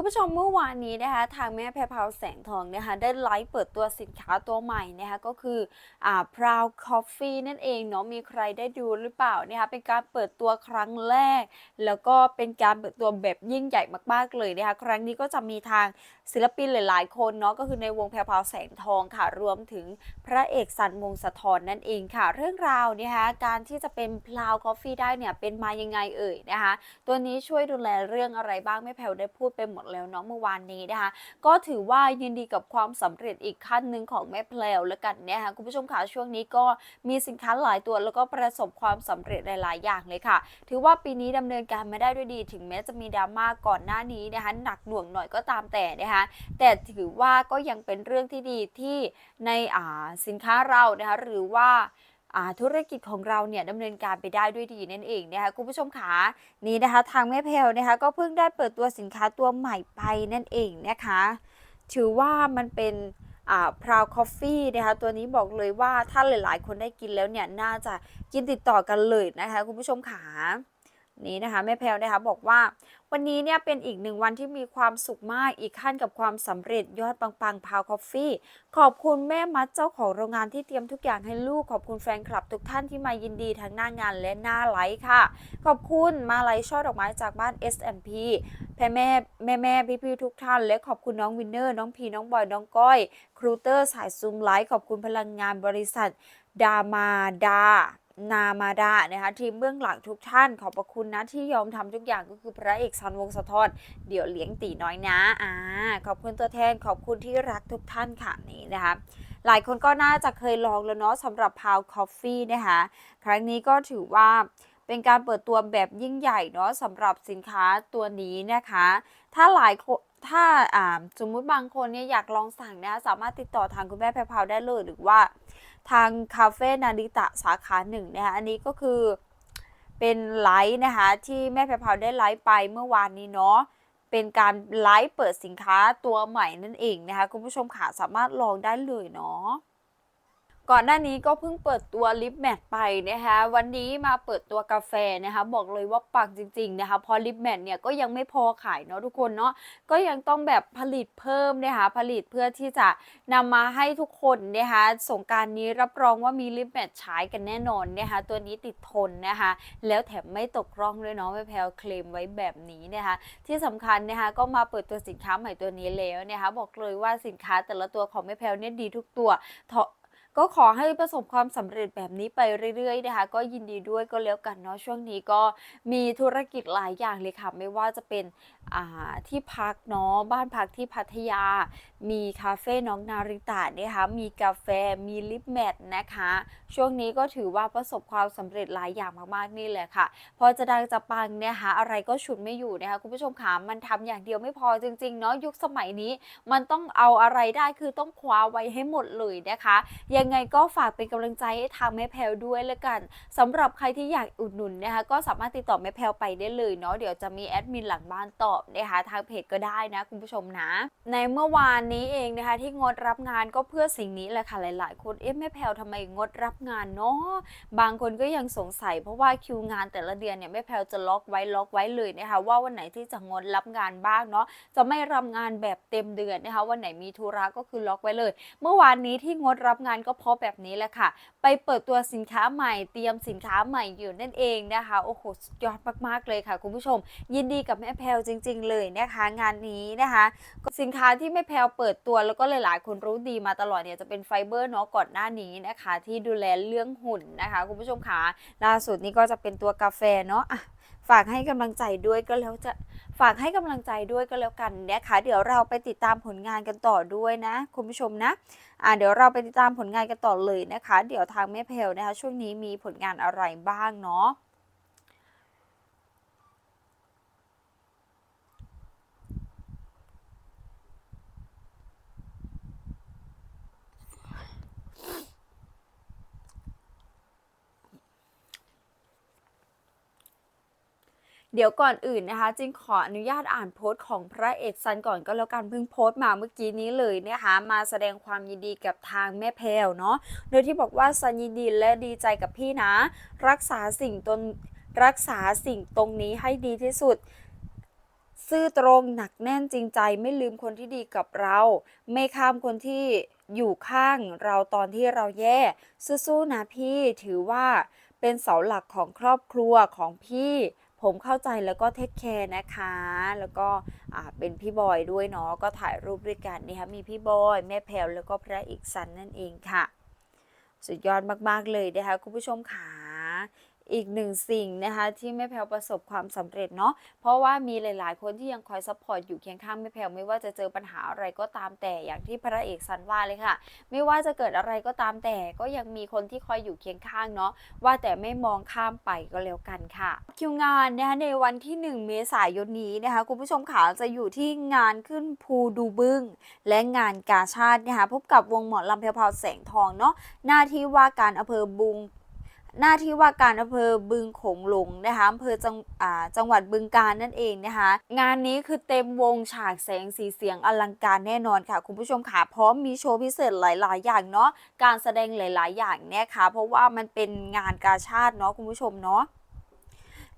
คุณผู้ชมเมื่อวานนี้นะคะทางแม่แพรพาวแสงทองนะคะได้ไลฟ์เปิดตัวสินค้าตัวใหม่นะคะก็คืออ่า Proud Coffee นั่นเองเนาะมีใครได้ดูหรือเปล่านะคะเป็นการเปิดตัวครั้งแรก แล้วก็เป็นการเปิดตัวแบบยิ่งใหญ่มากๆเลยนะคะครั้งนี้ก็จะมีทางศิลปินหลาย ๆ คนเนาะก็คือในวงแพรพาวแสงทองค่ะรวมถึงพระเอกสันวงศ์สะทอนนั่นเองค่ะ เรื่องราวนะคะการที่จะเป็น Proud Coffee ได้เนี่ยเป็นมายังไงเอ่ยนะคะตัวนี้ช่วยดูแลเรื่องอะไรบ้างแม่แพลวได้พูดไปหมดแล้วเนาะเมื่อวานนี้นะคะ ก็ถือว่ายินดีกับความสำเร็จอีกขั้นหนึ่งของแม่แพลวแล้วกันนะคะคุณผู้ชมค่ะช่วงนี้ก็มีสินค้าหลายตัวแล้วก็ประสบความสำเร็จหลาย ๆ อย่างเลยค่ะ ถือว่าปีนี้ดำเนินการมาได้ด้วยดีถึงแม้จะมีดราม่าก่อนหน้านี้นะคะหนักหน่วงหน่อยก็ตามแต่นะคะแต่ถือว่าก็ยังเป็นเรื่องที่ดีที่ในอ่าสินค้าเรานะคะหรือว่า ธุรกิจของเราเนี่ยดำเนินการไปได้ด้วยดีนั่นเองนะคะคุณผู้ชมขานี่นะคะทางแม่เพลนะคะก็เพิ่งได้เปิดตัวสินค้าตัวใหม่ไปนั่นเองนะคะถือว่ามันเป็นพราวคอฟฟี่นะคะตัวนี้บอกเลยว่าถ้าหลาย ๆ คนได้กินแล้วเนี่ยน่าจะกินติดต่อกันเลยนะคะคุณผู้ชมขา นี่นะคะแม่แพลวนะคะบอกว่า วันนี้เนี่ยเป็นอีกหนึ่งวันที่มีความสุขมากอีกขั้นกับความสำเร็จยอดปังๆพาวคอฟฟี่ขอบคุณแม่มัดเจ้าของโรงงานที่เตรียมทุกอย่างให้ลูกขอบคุณแฟนคลับทุกท่านที่มายินดีทั้งหน้างานและหน้าไลฟ์ค่ะ ขอบคุณมาไลัยช่อดอกไม้จากบ้าน S&P แพ่แม่แม่แม่พี่พี่ๆทุกท่าน และขอบคุณน้องวินเนอร์น้องพีน้องบอยน้องก้อยครูเตอร์สายซูมไลฟ์ขอบคุณพลังงานบริษัท ดามาดา นามาดานะคะทีมเบื้องหลังทุกท่านขอบพระคุณนะที่ยอมทำทุกอย่างก็คือพระเอกซันวงศ์สะทอนเดี๋ยวเลี้ยงตีน้อยนะอ่าขอบคุณตัวแทนขอบคุณที่รักทุกท่านค่ะนี่นะคะหลายคนก็น่าจะเคยลองแล้วเนาะสำหรับ p o w Coffee นะคะครั้งนี้ก็ถือว่าเป็นการเปิดตัวแบบยิ่งใหญ่เนาะสำหรับสินค้าตัวนี้นะคะ ถ้าหลายคน ถ้าอ่าสมมุติบางคนเนี่ยอยากลองสั่งนะสามารถติดต่อทางคุณแม่แพรพาวได้เลย หรือว่าทางคาเฟ่นาริตะสาขาหนึ่งนะคะอันนี้ก็คือเป็นไลฟ์นะคะที่แม่แพรพาวได้ไลฟ์ไปเมื่อวานนี้เนาะเป็นการไลฟ์เปิดสินค้าตัวใหม่นั่นเองนะคะคุณผู้ชมค่ะสามารถลองได้เลยเนาะ ก่อนหน้านี้ก็เพิ่งเปิดตัวลิปแมทไปนะคะวันนี้มาเปิดตัวกาแฟนะคะบอกเลยว่าปังจริงๆนะคะพอลิปแมทเนี่ยก็ยังไม่พอขายเนาะทุกคนเนาะก็ยังต้องแบบผลิตเพิ่มนะคะผลิตเพื่อที่จะนำมาให้ทุกคนนะคะสงการนี้รับรองว่ามีลิปแมทใช้กันแน่นอนนะคะตัวนี้ติดทนนะคะแล้วแถมไม่ตกร่องด้วยเนาะแม่แพลวเคลมไว้แบบนี้นะคะที่สำคัญนะคะก็มาเปิดตัวสินค้าใหม่ตัวนี้แล้วนะคะบอกเลยว่าสินค้าแต่ละตัวของแม่แพลวเนี่ยดีทุกตัวเถาะ ก็ขอให้ประสบความสำเร็จแบบนี้ไปเรื่อยๆนะคะ ก็ยินดีด้วยก็แล้วกันเนาะช่วงนี้ก็มีธุรกิจหลายอย่างเลยค่ะ ไม่ว่าจะเป็นที่พักเนาะบ้านพักที่พัทยามีคาเฟ่น้องนาริตะนะคะมีกาแฟมีลิปแมทนะคะ ช่วงนี้ก็ถือว่าประสบความสำเร็จหลายอย่างมากๆนี่แหละค่ะ พอจะดังจะปังเนี่ยหาอะไรก็ฉุดไม่อยู่นะคะคุณผู้ชมขามันทำอย่างเดียวไม่พอจริงๆเนาะยุคสมัยนี้ มันต้องเอาอะไรได้คือต้องคว้าไว้ให้หมดเลยนะคะ ยังไงก็ฝากเป็นกำลังใจให้ทางแม่แพลวด้วยละกันสำหรับใครที่อยากอุดหนุนนะคะก็สามารถติดต่อแม่แพลวไปได้เลยเนาะเดี๋ยวจะมีแอดมินหลังบ้านตอบนะคะทางเพจก็ได้นะคุณผู้ชมนะ ในเมื่อวานนี้เองนะคะที่งดรับงานก็เพื่อสิ่งนี้แหละค่ะหลาย ๆ คนเอ๊ะแม่แพลวทำไมงดรับงานเนาะบางคนก็ยังสงสัย เพราะว่าคิวงานแต่ละเดือนเนี่ยแม่แพลวจะล็อกไว้ล็อกไว้เลยนะคะว่าวันไหนที่จะงดรับงานบ้างเนาะจะไม่รับงานแบบเต็มเดือนนะคะวันไหนมีธุระก็คือล็อกไว้เลย เมื่อวานนี้ที่งดรับงานก็เพราะแบบนี้แหละค่ะ ไปเปิดตัวสินค้าใหม่เตรียมสินค้าใหม่อยู่นั่นเองนะคะโอ้โหสุดยอดมากๆเลยค่ะ คุณผู้ชม ยินดีกับแม่แพลวจริง ๆ เลยนะคะ งานนี้นะคะสินค้าที่แม่แพลวเปิดตัวแล้วก็หลายๆ คนรู้ดีมาตลอดเนี่ยจะเป็นไฟเบอร์เนาะก่อนหน้านี้นะคะ ที่ดูแลเรื่องหุ่นนะคะ คุณผู้ชมคะล่าสุดนี้ก็จะเป็นตัวกาแฟเนาะฝากให้กำลังใจด้วยก็แล้วจะฝากให้กำลังใจด้วยก็แล้วกันนะคะเดี๋ยวเราไปติดตามผลงานกันต่อด้วยนะ คุณผู้ชมนะอ่าเดี๋ยวเราไปติดตามผลงานกันต่อเลยนะคะ เดี๋ยวทางแม่เพลนะคะ ช่วงนี้มีผลงานอะไรบ้างเนาะ เดี๋ยวก่อนอื่นนะคะจึงขออนุญาตอ่านโพสต์ของพระเอกซันก่อนก็แล้วกันเพิ่งโพสต์มาเมื่อกี้นี้เลยนะคะมาแสดงความยินดีกับทางแม่เพลเนาะโดยที่บอกว่าซันยินดีและดีใจกับพี่นะ รักษาสิ่งตนรักษาสิ่งตรงนี้ให้ดีที่สุด ซื่อตรงหนักแน่นจริงใจไม่ลืมคนที่ดีกับเรา ไม่ข้ามคนที่อยู่ข้างเราตอนที่เราแย่สู้ๆนะพี่ถือว่าเป็นเสาหลักของครอบครัวของพี่ ผมเข้าใจแล้วก็เทคแคร์นะคะ แล้วก็เป็นพี่บอยด้วยเนาะก็ถ่ายรูปด้วยกันนะคะมีพี่บอย แม่แพลวแล้วก็พระเอกสันนั่นเองค่ะ สุดยอดมากๆเลยนะคะคุณผู้ชมขา อีกหนึ่งสิ่งนะคะที่แม่แพลวประสบความสำเร็จเนาะเพราะว่ามีหลาย ๆ คนที่ยังคอยซัพพอร์ตอยู่เคียงข้างแม่แพลวไม่ว่าจะเจอปัญหาอะไรก็ตามแต่อย่างที่พระเอกสันว่าเลยค่ะ ไม่ว่าจะเกิดอะไรก็ตามแต่ก็ยังมีคนที่คอยอยู่เคียงข้างเนาะว่าแต่ไม่มองข้ามไปก็แล้วกันค่ะ คิวงานนะคะในวันที่ 1 เมษายนนี้นะคะคุณผู้ชมขาจะอยู่ที่งานขึ้นภูดูบึ้งและงานกาชาตินะคะพบกับวงหมอลำเพลพาวแสงทองเนาะหน้าที่ว่าการอำเภอบุง หน้าที่ว่าการอำเภอบึงโขงหลงนะคะอำเภอจังอ่าจังหวัดบึงกาฬนั่นเองนะคะงานนี้คือเต็มวงฉากแสงสีเสียงอลังการแน่นอนค่ะ คุณผู้ชมค่ะพร้อมมีโชว์พิเศษหลาย ๆ อย่างเนาะการแสดงหลาย ๆ อย่างเนี่ยค่ะเพราะว่ามันเป็นงานกาชาติเนาะคุณผู้ชมเนาะ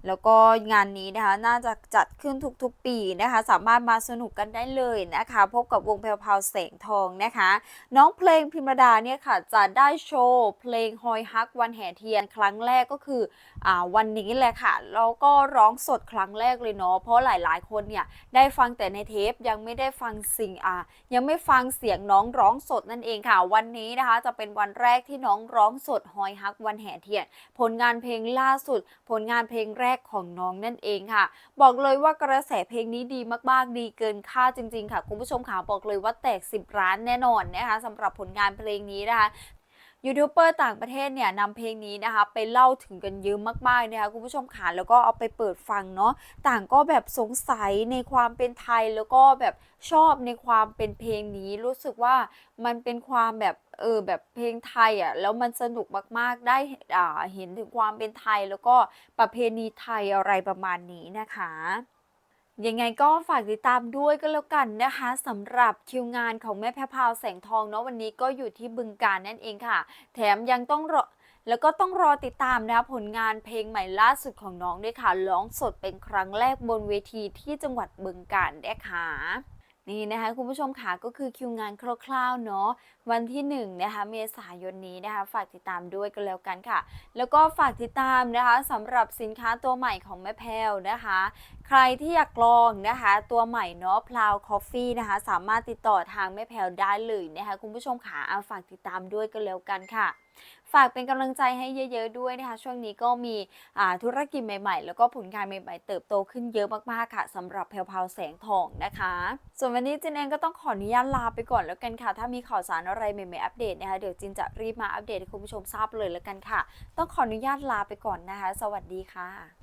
แล้วก็งานนี้นะคะน่าจะจัดขึ้นทุกๆปีนะคะ สามารถมาสนุกกันได้เลยนะคะ พบกับวงแพรวพาวแสงทองนะคะ น้องเพลงพิมรดาเนี่ยค่ะจะได้โชว์เพลงฮอยฮักวันแห่เทียนครั้งแรกก็คืออวันนี้แหละค่ะแล้วก็ร้องสดครั้งแรกเลยเนาะเพราะหลายๆคนเนี่ยได้ฟังแต่ในเทปยังไม่ได้ฟังสิ่งอ่ายังไม่ฟังเสียงน้องร้องสดนั่นเองค่ะ วันนี้นะคะจะเป็นวันแรกที่น้องร้องสดฮอยฮักวันแห่เทียน ผลงานเพลงล่าสุด ผลงานเพลงแรกของน้องนั่นเองค่ะ บอกเลยว่ากระแสเพลงนี้ดีมากๆ ดีเกินคาดจริง ๆ ค่ะ คุณผู้ชมค่ะบอกเลยว่าแตก 10 ร้านแน่นอนนะคะสำหรับผลงานเพลงนี้นะคะ ยูทูบเบอร์ต่างประเทศเนี่ยนำเพลงนี้นะคะไปเล่าถึงกันเยอะมากๆนะคะคุณผู้ชมค่ะแล้วก็เอาไปเปิดฟังเนาะต่างก็แบบสงสัยในความเป็นไทยแล้วก็แบบชอบในความเป็นเพลงนี้รู้สึกว่ามันเป็นความแบบเออแบบเพลงไทยอะแล้วมันสนุกมากๆได้อ่าเห็นถึงความเป็นไทยแล้วก็ประเพณีไทยอะไรประมาณนี้นะคะ ยังไงก็ฝากติดตามด้วยก็แล้วกันนะคะสำหรับคิวงานของแม่แพรพราวแสงทองเนาะวันนี้ก็อยู่ที่บึงการนั่นเองค่ะ แถมยังต้องรอแล้วก็ต้องรอติดตามนะคะผลงานเพลงใหม่ล่าสุดของน้องด้วยค่ะร้องสดเป็นครั้งแรกบนเวทีที่จังหวัดบึงกาฬนะคะ นี่นะคะคุณผู้ชมค่ะก็คือคิวงานคร่าวๆเนาะวันที่1นะคะเมษายนนี้นะคะฝากติดตามด้วยกันแล้วกันค่ะ แล้วก็ฝากติดตามนะคะสำหรับสินค้าตัวใหม่ของแม่แพลวนะคะ ใครที่อยากลองนะคะตัวใหม่เนาะพลาวคอฟฟี่นะคะสามารถติดต่อทางแม่แพลวได้เลยนะคะคุณผู้ชมค่ะเอาฝากติดตามด้วยกันแล้วกันค่ะ ฝากเป็นกำลังใจให้เยอะ ๆ ด้วยนะคะ ช่วงนี้ก็มีธุรกิจใหม่ ๆ แล้วก็ผลงานใหม่ ๆ เติบโตขึ้นเยอะมากๆค่ะสำหรับแพลวพาวแสงทองนะคะ ส่วนวันนี้จินเองก็ต้องขออนุญาตลาไปก่อนแล้วกันค่ะ ถ้ามีข่าวสารอะไรใหม่ๆอัปเดตนะคะเดี๋ยวจินจะรีบมาอัปเดตให้คุณผู้ชมทราบเลยแล้วกันค่ะ ต้องขออนุญาตลาไปก่อนนะคะ สวัสดีค่ะ